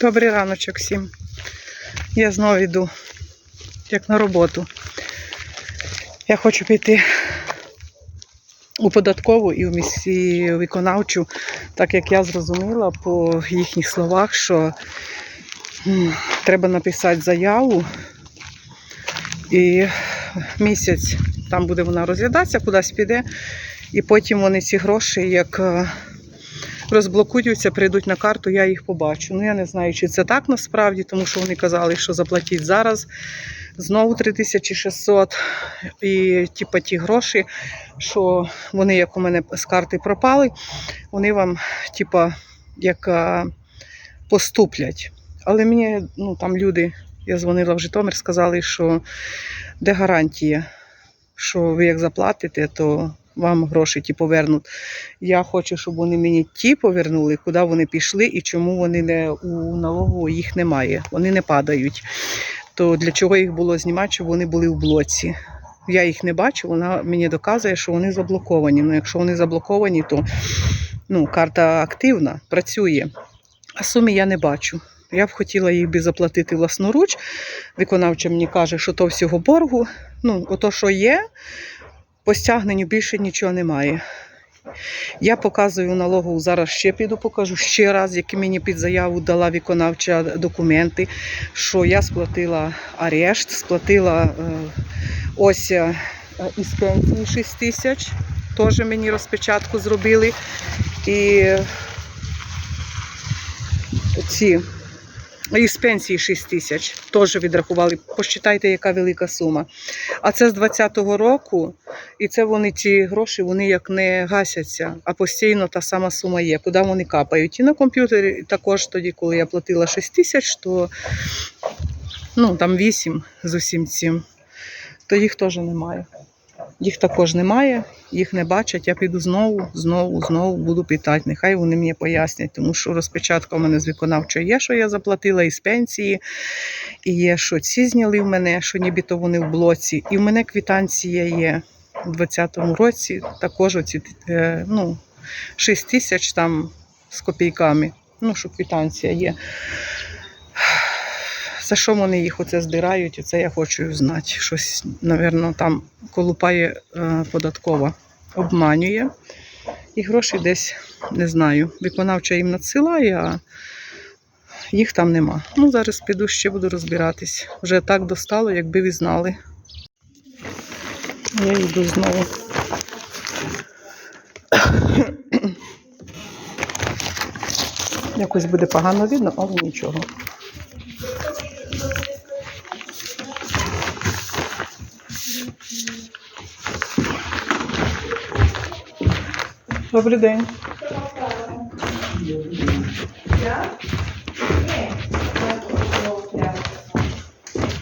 Добрий раночок всім. Я знову йду, як на роботу. Я хочу піти у податкову і в місці виконавчу, так як я зрозуміла по їхніх словах, що треба написати заяву і місяць там буде вона розглядатися, кудись піде, і потім вони ці гроші як. Е, розблокуються, прийдуть на карту, я їх побачу. Ну я не знаю, чи це так насправді, тому що вони казали, що заплатіть зараз знову 3600. І типа ті гроші, що вони, як у мене з карти пропали, вони вам, типа, як поступлять. Але мені ну, там люди, я дзвонила в Житомир, сказали, що де гарантія, що ви як заплатите, то вам гроші ті повернуть. Я хочу, щоб вони мені ті повернули, куди вони пішли і чому вони не у налогу їх немає. Вони не падають. То для чого їх було знімати, щоб вони були в блоці? Я їх не бачу, вона мені доказує, що вони заблоковані. Ну, якщо вони заблоковані, то ну, карта активна, працює. А суми я не бачу. Я б хотіла їх би заплатити власноруч. Виконавча мені каже, що то всього боргу. Ну, ото, що є, по стягненню більше нічого немає. Я показую налогу, зараз ще піду покажу ще раз, які мені під заяву дала виконавча документи, що я сплатила арешт, сплатила е, ось е, із пенсії 6 тисяч, теж мені розпечатку зробили. І ці із пенсії 6 тисяч теж відрахували. Посчитайте, яка велика сума. А це з 20-го року, і це вони ці гроші вони як не гасяться, а постійно та сама сума є, куди вони капають. І на комп'ютері також тоді, коли я платила 6 тисяч, то ну, там 8 з усім цим, то їх теж немає. Їх також немає, їх не бачать. Я піду знову, знову, знову буду питати. Нехай вони мені пояснять, тому що розпечатка в мене з виконавчої є, що я заплатила із пенсії, і є, що ці зняли в мене, що нібито вони в блоці. І в мене квитанція є у 2020 році, також оці е, ну, 6 тисяч там з копійками. Ну, що квитанція є. За що вони їх оце здирають? Оце я хочу знати. Щось, напевно, там колупає е, податкова, обманює. І гроші десь не знаю. Виконавча їм надсилає, а їх там нема. Ну, зараз піду ще буду розбиратись. Вже так достало, якби ви знали. Я йду знову. Якось буде погано видно, але нічого. Добрий день.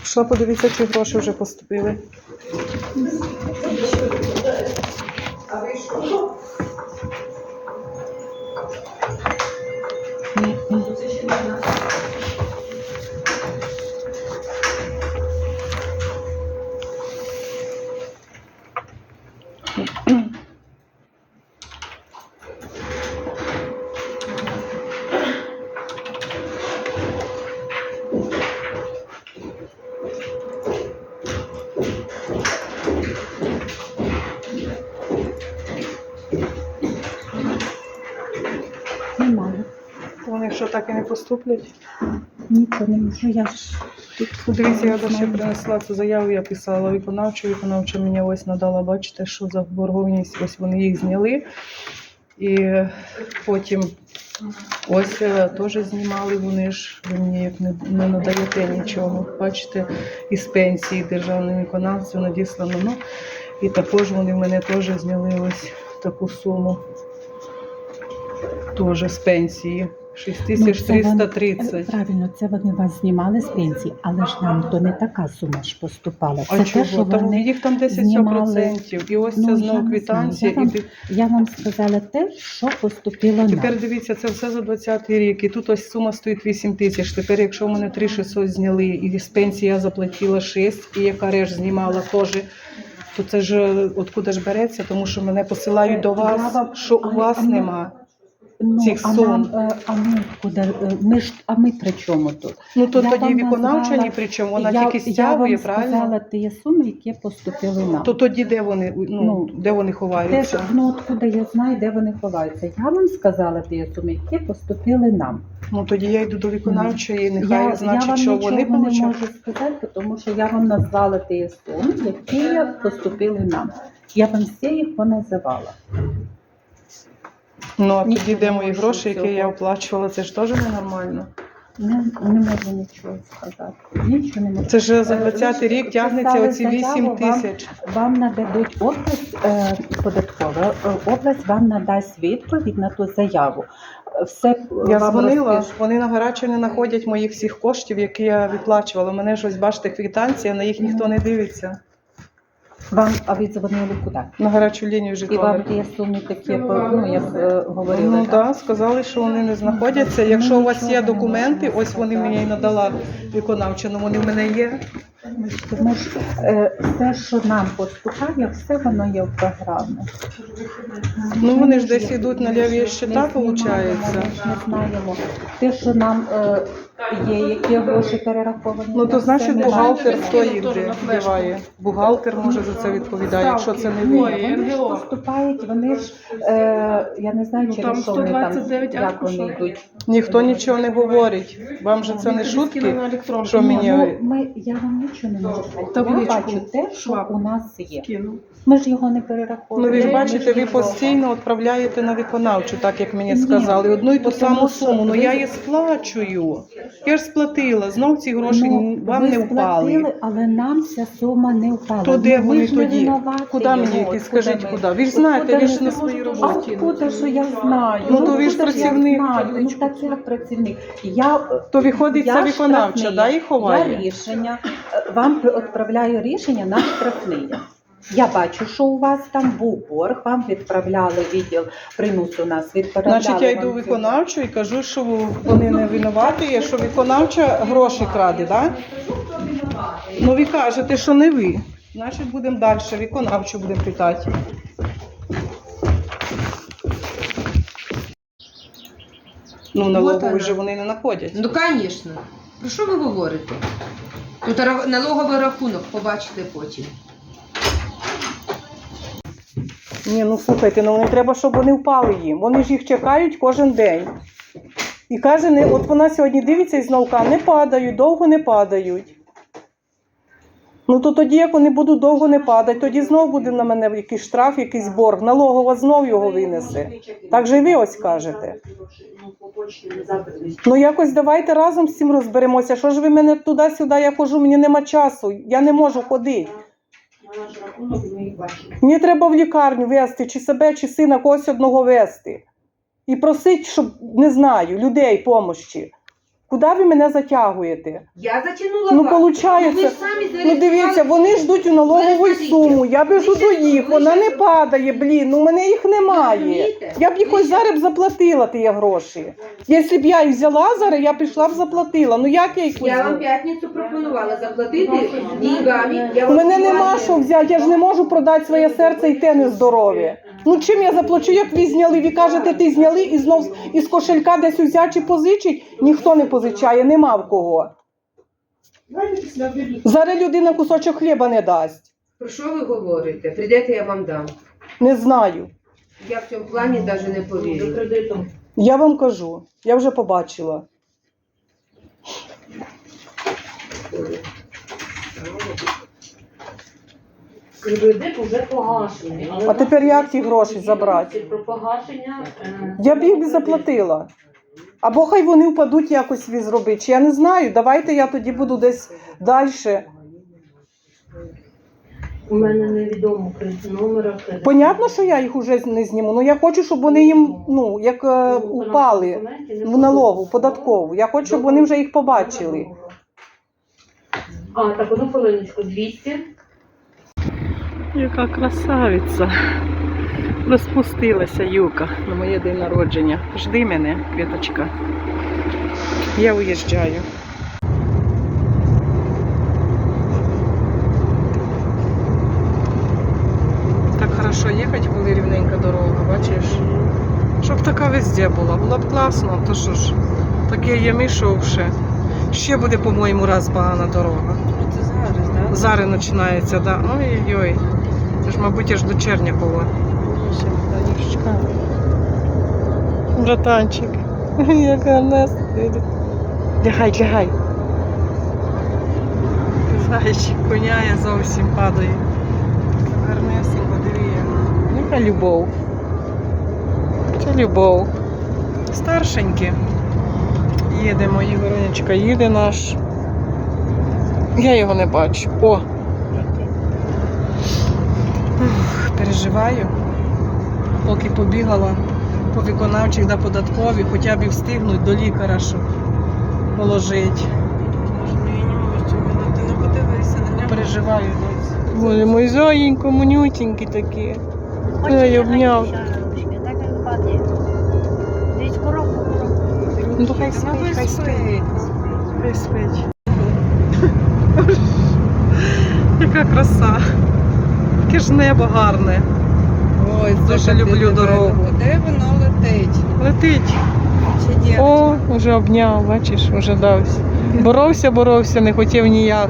Пішла подивитися, чи гроші вже поступили. でしょ。Немає. Вони що так і не поступлять? Ні, то не можу. Я ж тут Дивіться, я ще принесла цю заяву, я писала виконавчу, виконавча мені ось надала, бачите, що за борговність, ось вони їх зняли. І потім ось е, теж знімали вони ж, ви мені як не, не надаєте нічого. Бачите, із пенсії державним виконавцям надіслано. Ну, і також вони в мене теж зняли ось таку суму. Теж з пенсії. Ну, це вони- 6330. Правильно, це вони вас знімали з пенсії, але ж нам то не така сума ж поступала. Це А те, чого? що Там вони їх там 10%. знімали. І ось Ну, це я знову не квитанція. знаю. І Я вам сказала те, що поступило нам. тепер дивіться, це все за 20 рік. І тут ось сума стоїть 8 тисяч. Тепер, якщо в мене 3600 зняли, і з пенсії я заплатила 6, і яка реш знімала теж. То це ж е, откуда ж береться, тому що мене посилають до вас, що у вас нема. Ну, цих а сум. нам, е, а ми куди? е, Ми ж, а ми при чому тут? Ну то Я тоді виконавча ні при чому, вона я, тільки я стягує, вам правильно? сказала ті суми, які поступили нам. То тоді де вони, ну, Ну, де вони ховаються? ну откуда я знаю, де вони ховаються. Я вам сказала ті суми, які поступили нам. Ну тоді я йду до виконавчої, нехай я, я значить, вам що вони не можу сказати, тому що я вам назвала ті суми, які поступили нам. Я вам всі їх поназивала. Ну а тоді де мої гроші, які я оплачувала, це ж теж ненормально. Не, не можу нічого сказати. Нічого не можу. Це ж за Е, 20 ви рік тягнеться оці заяву, 8 тисяч. Вам нададуть область е, податкова. е, Область вам надасть відповідь на ту заяву. Все Я вам дзвонила, розпиш- вони на гаряче не знаходять моїх всіх коштів, які я виплачувала. У мене ж ось бачите квитанція, на їх ніхто не дивиться. Вам, а ви дзвонили куди? На гарячу лінію І вам ті суми такі, ну як е, говорили. Ну так? да, сказали, що вони не знаходяться. Якщо у вас є документи, ось вони мені і надала виконавча, ну вони в мене є. Тому що е, все, що нам поступає, все воно є в програмі. Ну вони ж десь йдуть на ж ліві щита, виходить. Ми ж не знаємо. Те, що нам е, є, які гроші перераховані. Ну то значить бухгалтер хто їх де діває? Бухгалтер може за це відповідає, якщо це не ви. Вони ж поступають, вони ж, е, я не знаю, Ну, через там що вони там, 129 як вони йдуть. Ніхто нічого не говорить. Вам же це не шутки? Що мені Ну, ми, я вам нічого не можу сказати. Я Табличку. бачу те, що Шваб. у нас є. Кину. Ми ж його не Ну ви ж бачите, ви постійно відправляєте на виконавчу, так як мені Ні, сказали, одну і ту тому саму що суму. Ну ви- я її сплачую. Я ж сплатила, знов ці гроші Ну, вам ви не впали. сплатили, але нам ця сума не впала. То де Ну, ви вони ж не тоді? винуваті Куди мені його. йти? От Скажіть, ми? куди? Ви ж знаєте, ви ж на своїй А роботі. откуда, що я знаю? Ну, то ви ж откуда працівник. Знаю? Ну так я працівник. Я, То виходить, я це виконавча, штрафний. да, і Я рішення, е, вам відправляю рішення на штрафний. Я бачу, що у вас там був борг, вам відправляли відділ примусу нас відправляли. Значить, я йду вам в цю- виконавчу і кажу, що вони не винуваті, що виконавча гроші краде, так? Ну ви кажете, що не ви. Значить, будемо далі, виконавчу будемо питати. Ну, налогові вона. вже вони не знаходять. Ну, звісно. Про що ви говорите? Налоговий рахунок, побачите потім. Ні, ну слухайте, ну не треба, щоб вони впали їм. Вони ж їх чекають кожен день. І каже, не, от вона сьогодні дивиться і знов каже, не падають, довго не падають. Ну то тоді, як вони будуть довго не падати, тоді знов буде на мене якийсь штраф, якийсь борг. Налогова знов його винесе. Так же і ви ось кажете. Ну якось давайте разом з цим розберемося. Що ж ви мене туди-сюди, я хожу, мені нема часу, я не можу ходити. Мені треба в лікарню вести, чи себе, чи сина когось одного вести. І просить, щоб не знаю, людей помощі. Куди ви мене затягуєте? Я затягнула Ну, вас. получається. ви ж самі Ну дивіться, вони ждуть у налогову Подождіть. суму. Я біжу Ви до щас- їх, ви вона щас- не падає, блін. Ну мене їх немає. Розумієте? Я б їх Ви ось щас- зараз б заплатила ті гроші. Якщо б я їх взяла зараз, я пішла б заплатила. Ну як я їх Я вам візьму? п'ятницю пропонувала заплатити деньгами. Я У вам мене нема що взяти, я ж не можу продати своє серце і те нездорове. Ну чим я заплачу, як ви зняли? Ви кажете, ти зняли і знов із кошелька десь взяти чи позичить? Ніхто не позичає, нема в кого. Зараз людина кусочок хліба не дасть. Про що ви говорите? Прийдете, я вам дам. Не знаю. Я в цьому плані навіть не повірю. Я вам кажу, я вже побачила. Кредит вже погашений. Але А тепер як ті гроші забрати? Про погашення. е, Я б їх би заплатила. Або хай вони впадуть якось ви зробити. Чи я не знаю. Давайте я тоді буду десь далі. У мене невідомо кредит номера. кредит. Понятно, що я їх уже не зніму. Ну я хочу, щоб вони їм ну як е, упали в налогу, податкову. Я хочу, щоб вони вже їх побачили. А, так, одну хвилиночку, 200. Яка красавиця. Розпустилася юка на моє день народження. Жди мене, квіточка. Я уїжджаю. Так хорошо їхати, коли рівненька дорога, бачиш? Щоб така везде була. Було б класно, то що ж, таке є мішовше. Ще буде, по-моєму, раз погана дорога. Це зараз, так? Зараз починається, да. Ой-ой-ой. Це ж, мабуть, аж до Чернякова. Танюшечка. Братанчик. Яка нас. Лягай, лягай. Зайчик коняє зовсім падає. Гарнесенько, дивіє. Яка любов. Це любов. Старшенькі. Їдемо, Ігоронечка їде наш. Я його не бачу. О! Переживаю. Поки побігала по виконавчих да податкові, хоча б і встигнуть до лікаря, щоб положити. На. Переживаю десь. Боже, мой зоєнько, манютенький такі. Ой, обняв. Так як падає. Десь коробку, коробку. Ну то хай спить, хай спить. Хай спить. Яка краса. Яке ж небо гарне. Ой, Дуже люблю дорогу. Де воно летить? Летить. Чи ні? О, вже обняв, бачиш, вже дався. Боровся, боровся, не хотів ніяк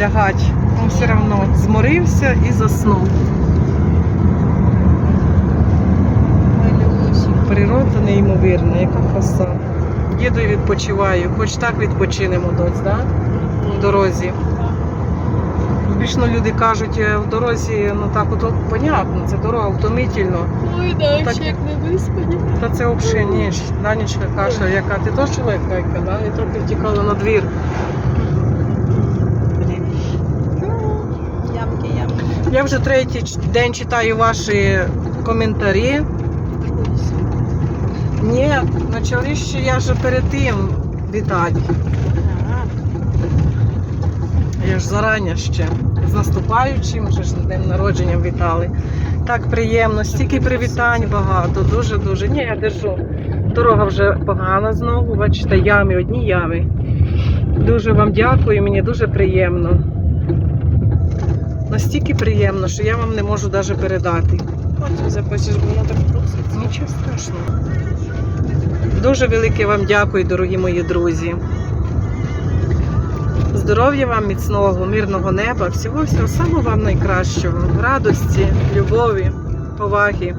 лягати. Ну, все одно зморився і заснув. Природа неймовірна, яка краса. Їду і відпочиваю, хоч так відпочинемо доць, да? в дорозі. Звісно, люди кажуть, е, в дорозі, ну так, от, от понятно, це дорога втомительно. Ой, да, Так- як не виспані. Та це взагалі ні. Данечка каже, яка ти теж легка, да? І трохи втікала на двір. Ямки, ямки. Я вже третій день читаю ваші коментарі. Ні, почали ще я ж перед тим вітати. Я ж зарані ще. З наступаючим вже ж днем народження вітали. Так приємно, стільки привітань багато, дуже-дуже. Ні, я держу. Дорога вже погана знову, бачите, ями, одні ями. Дуже вам дякую, мені дуже приємно. Настільки приємно, що я вам не можу навіть передати. Потім запишеш, бо воно так труситься. Нічого страшного. Дуже велике вам дякую, дорогі мої друзі. Здоров'я вам міцного, мирного неба, всього всього самого вам найкращого. Радості, любові, поваги.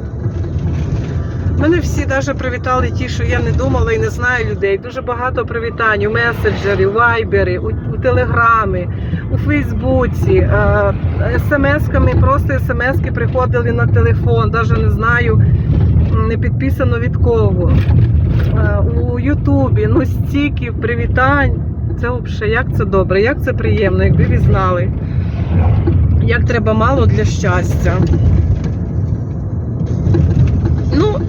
Мене всі навіть привітали ті, що я не думала і не знаю людей. Дуже багато привітань у меседжері, у вайбері, у, у телеграмі, у Фейсбуці, смс-ками, просто смс-ки приходили на телефон, навіть не знаю, не підписано від кого. У Ютубі, ну стільки привітань. Це взагалі, як це добре, як це приємно, якби ви знали. Як треба мало для щастя. Ну,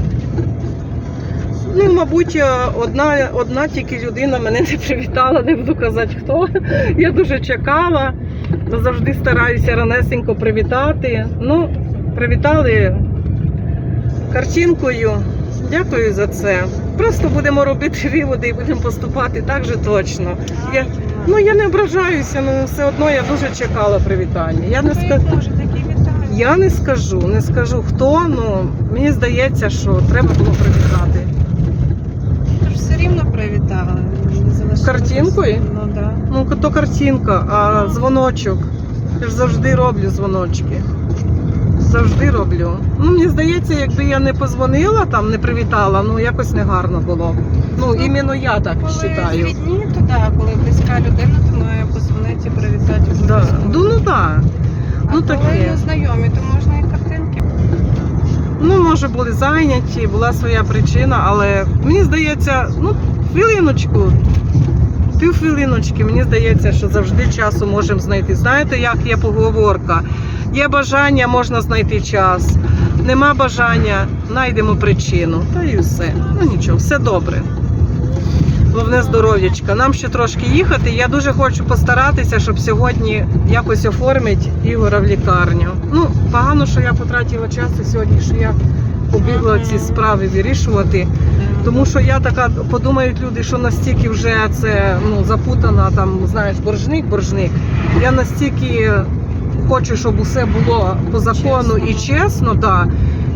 ну, мабуть, е, одна, одна тільки людина мене не привітала, не буду казати хто. Я дуже чекала. Завжди стараюся ранесенько привітати. Ну, привітали картинкою. Дякую за це. Просто будемо робити виводи і будемо поступати так же точно. Я, ну я не ображаюся, ну все одно я дуже чекала привітання. Я не скажу. Я не скажу, не скажу хто, ну мені здається, що треба було привітати. Ти ж все рівно залишилось. Картинкою? Ну да. Ну, то картинка, а дзвоночок. Я ж завжди роблю дзвоночки. Завжди роблю. Ну, мені здається, якби я не позвонила там, не привітала, ну якось не гарно було. Ну, іменно я так Коли вважаю. рідні, то да, коли близька людина, то має позвонити і привітати Да. Ну, ну так. А Ну коли таке. то можна і картинки. Ну, може, були зайняті, була своя причина, але мені здається, ну, хвилиночку, півхвилиночки, мені здається, що завжди часу можемо знайти. Знаєте, як є поговорка? Є бажання, можна знайти час. Нема бажання, знайдемо причину. Та і все. Ну нічого, все добре. Головне здоров'ячка. Нам ще трошки їхати. Я дуже хочу постаратися, щоб сьогодні якось оформити Ігора в лікарню. Ну, погано, що я потратила час сьогодні, що я побігла ці справи вирішувати. Тому що я така, подумають люди, що настільки вже це ну, запутана, там, знаєш, боржник, боржник. Я настільки хочу, щоб усе було по закону і чесно, да.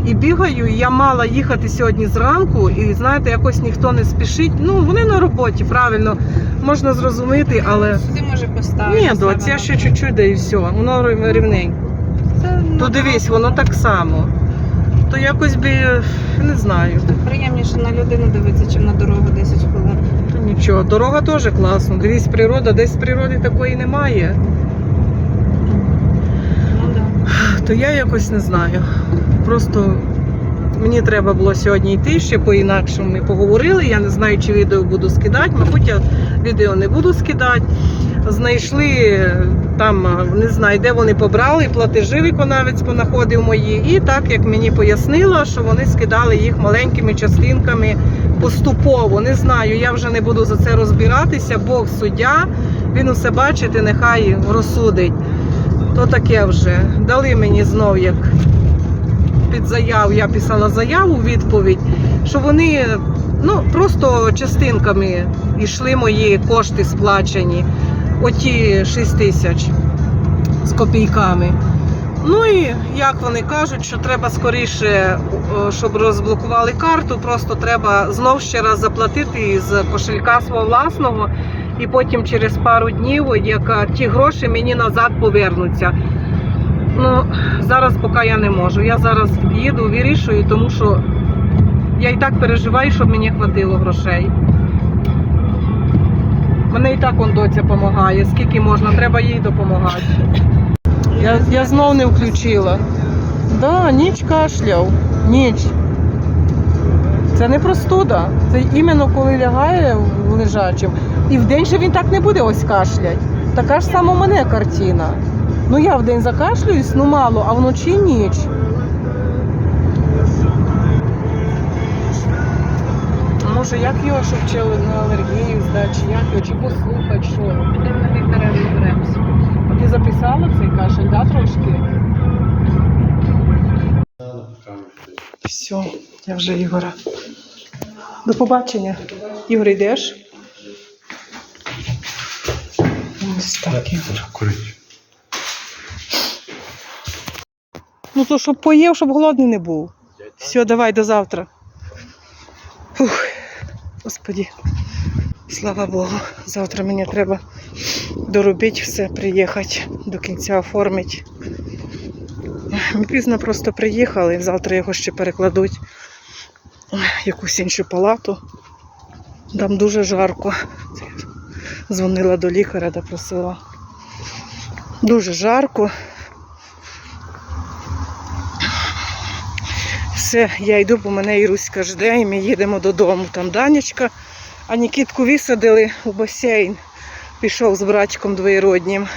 і бігаю. І я мала їхати сьогодні зранку, і знаєте, якось ніхто не спішить. Ну, вони на роботі, правильно, можна зрозуміти, але. Сюди може поставити. Ні, доць, я ще чуть-чуть, да і все. Воно рів- рівненько. Це То дивись, воно так само. То якось би не знаю. приємніше на людину дивитися, чим на дорогу 10 хвилин. То нічого, дорога теж класна. Дивись, природа, десь природи такої немає. То я якось не знаю. Просто мені треба було сьогодні йти ще по-інакшому. Ми поговорили. Я не знаю, чи відео буду скидати. Мабуть, я відео не буду скидати. Знайшли там, не знаю, де вони побрали, платежі виконавець понаходив мої. І так як мені пояснила, що вони скидали їх маленькими частинками поступово. Не знаю, я вже не буду за це розбиратися. Бог суддя, він усе бачить і нехай розсудить. То таке вже. Дали мені знов як під заяву, я писала заяву, відповідь, що вони ну, просто частинками йшли мої кошти сплачені, оті 6 тисяч з копійками. Ну і як вони кажуть, що треба скоріше, щоб розблокували карту, просто треба знов ще раз заплатити з кошелька свого власного, і потім через пару днів, як ті гроші мені назад повернуться. Ну, зараз поки я не можу. Я зараз їду, вирішую, тому що я і так переживаю, щоб мені хватило грошей. Мене і так он доця допомагає, скільки можна, треба їй допомагати. Я, я знов не включила. Да, ніч кашляв. Ніч. Це не простуда. Це іменно коли лягає лежачим. І вдень ще він так не буде ось кашлять. Така ж сама у мене картина. Ну я вдень закашлююсь, ну мало, а вночі ніч. Може, як його, щоб чи на алергію здати, чи як його, чи послухати, що? Підемо на лікаря розберемося. А ти записала цей кашель, да, трошки? Все, я вже Ігора. До побачення. Ігор, йдеш? Ось так, Ігор. Курить. Ну то щоб поїв, щоб голодний не був. Все, давай до завтра. Фух, господі. Слава Богу. Завтра мені треба доробити все, приїхати до кінця оформити. Ми пізно просто приїхали, завтра його ще перекладуть в якусь іншу палату. Там дуже жарко. Дзвонила до лікаря, де просила. Дуже жарко. Все, я йду, бо мене Іруська жде, і ми їдемо додому. Там Данечка, а Нікітку висадили у басейн. Пішов з братчиком двоєроднім.